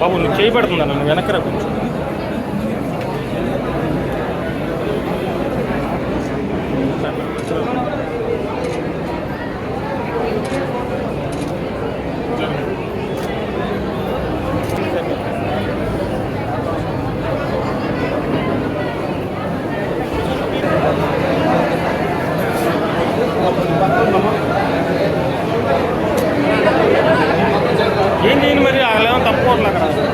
బాబు నువ్వు చేయబడుతుందా నన్ను? వెనకరా కొంచెం. Le levantan por la grasa.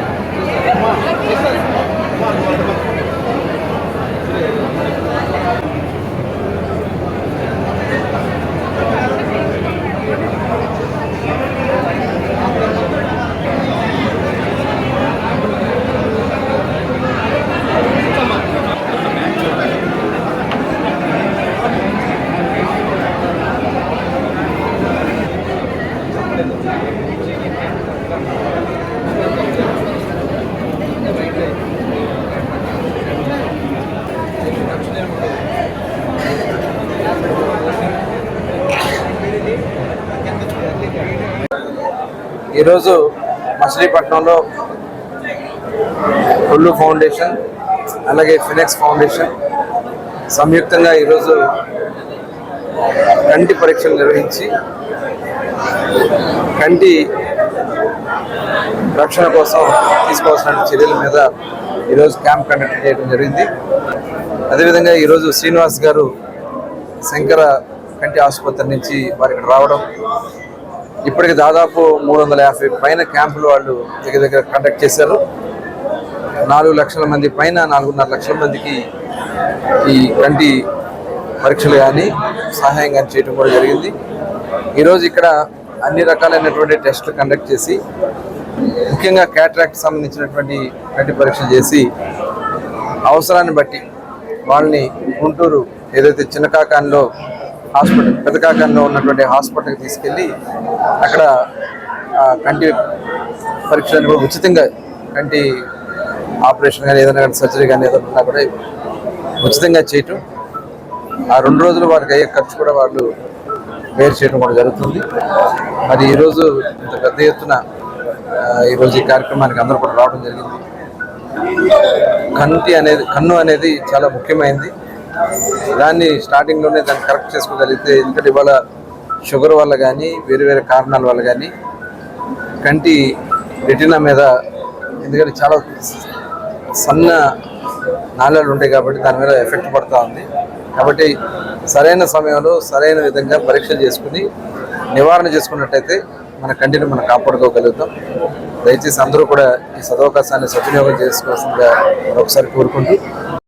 ఈరోజు మచిలీపట్నంలో ఉల్లు ఫౌండేషన్ అలాగే ఫినెక్స్ ఫౌండేషన్ సంయుక్తంగా ఈరోజు కంటి పరీక్షలు నిర్వహించి కంటి రక్షణ కోసం తీసుకోవాల్సిన చర్యల మీద ఈరోజు క్యాంప్ కండక్ట్ చేయడం జరిగింది. అదేవిధంగా ఈరోజు శ్రీనివాస్ గారు శంకర కంటి ఆసుపత్రి నుంచి వారికి రావడం ఇప్పటికి దాదాపు మూడు వందల యాభై పైన క్యాంపులు వాళ్ళు దగ్గర దగ్గర కండక్ట్ చేశారు. నాలుగు లక్షల మంది పైన నాలుగున్నర లక్షల మందికి ఈ కంటి పరీక్షలు కానీ సహాయం కానీ చేయడం కూడా జరిగింది. ఈరోజు ఇక్కడ అన్ని రకాలైనటువంటి టెస్టులు కండక్ట్ చేసి ముఖ్యంగా క్యాట్రాక్ట్ సంబంధించినటువంటి కంటి పరీక్షలు చేసి అవసరాన్ని బట్టి వాళ్ళని గుంటూరు ఏదైతే చిన్నకాకాన్లో హాస్పిటల్ పెదకాకంలో ఉన్నటువంటి హాస్పిటల్కి తీసుకెళ్ళి అక్కడ కంటి పరీక్షలను కూడా ఉచితంగా కంటి ఆపరేషన్ కానీ ఏదైనా కానీ సర్జరీ కానీ ఏదైనా ఉన్నా కూడా ఉచితంగా చేయటం. ఆ రెండు రోజులు వారికి అయ్యే ఖర్చు కూడా వాళ్ళు వేరు చేయడం కూడా జరుగుతుంది. మరి ఈరోజు ఇంత పెద్ద ఎత్తున ఈరోజు ఈ కార్యక్రమానికి అందరూ కూడా రావడం జరిగింది. కంటి అనేది కన్ను అనేది చాలా ముఖ్యమైనది దాన్ని స్టార్టింగ్లోనే దాన్ని కరెక్ట్ చేసుకోగలిగితే ఎందుకంటే ఇవాళ షుగర్ వల్ల కానీ వేరే వేరే కారణాల వల్ల కానీ కంటి రెటినా మీద ఎందుకంటే చాలా సన్న నాళాలు ఉంటాయి కాబట్టి దాని మీద ఎఫెక్ట్ పడుతూ ఉంది. కాబట్టి సరైన సమయంలో సరైన విధంగా పరీక్షలు చేసుకుని నివారణ చేసుకున్నట్టయితే మన కంటిని మనం కాపాడుకోగలుగుతాం. దయచేసి అందరూ కూడా ఈ సదవకాశాన్ని సద్వినియోగం చేసుకోవాల్సిందిగా మరొకసారి కోరుకుంటూ